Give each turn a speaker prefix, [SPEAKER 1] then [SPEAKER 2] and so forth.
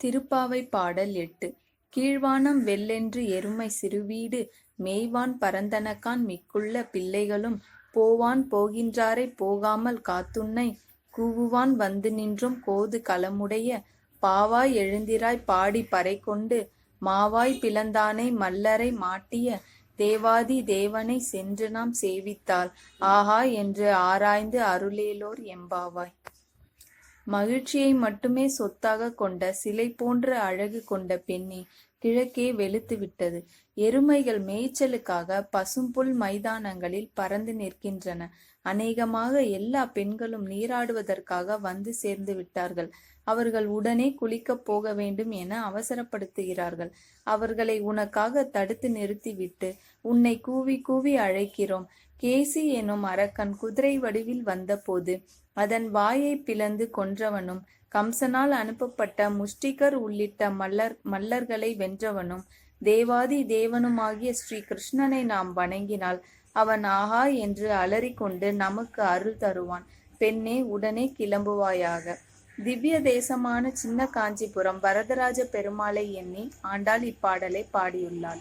[SPEAKER 1] திருப்பாவை பாடல் எட்டு. கீழ்வானம் வெள்ளென்று எருமை சிறுவீடு மேய்வான் பரந்தனக்கான் மிக்குள்ள பிள்ளைகளும் போவான் போகின்றாரைப் போகாமல் காத்துன்னை கூவுவான் வந்து நின்றும் கோது களமுடைய பாவாய் எழுந்திராய் பாடி பறைகொண்டு மாவாய் பிளந்தானை மல்லரை மாட்டிய தேவாதி தேவனை சென்று நாம் சேவித்தால் ஆஹா என்று ஆராய்ந்து அருளேலோர் எம்பாவாய். மகிழ்ச்சியை மட்டுமே சொத்தாக கொண்ட சிலை போன்ற அழகு கொண்ட பெண்ணே கிழக்கே வெளுத்துவிட்டது எருமைகள் மேய்ச்சலுக்காக பசும்புல் மைதானங்களில் பறந்து நிற்கின்றன. அநேகமாக எல்லா பெண்களும் நீராடுவதற்காக வந்து சேர்ந்து விட்டார்கள். அவர்கள் உடனே குளிக்கப் போக வேண்டும் என அவசரப்படுத்துகிறார்கள். அவர்களை உனக்காக தடுத்து நிறுத்திவிட்டு உன்னை கூவி கூவி அழைக்கிறோம். கேசி எனும் அரக்கன் குதிரை வடிவில் வந்தபோது அதன் வாயை பிளந்து கொன்றவனும் கம்சனால் அனுப்பப்பட்ட முஷ்டிகர் உள்ளிட்ட மல்லர் மல்லர்களை வென்றவனும் தேவாதி தேவனுமாகிய ஸ்ரீ கிருஷ்ணனை நாம் வணங்கினால் அவன் ஆஹா என்று அலறிக்கொண்டு நமக்கு அருள் தருவான். பெண்ணே உடனே கிளம்புவாயாக. திவ்ய தேசமான சின்ன காஞ்சிபுரம் வரதராஜ பெருமாளை எண்ணி ஆண்டாள் இப்பாடலை பாடியுள்ளாள்.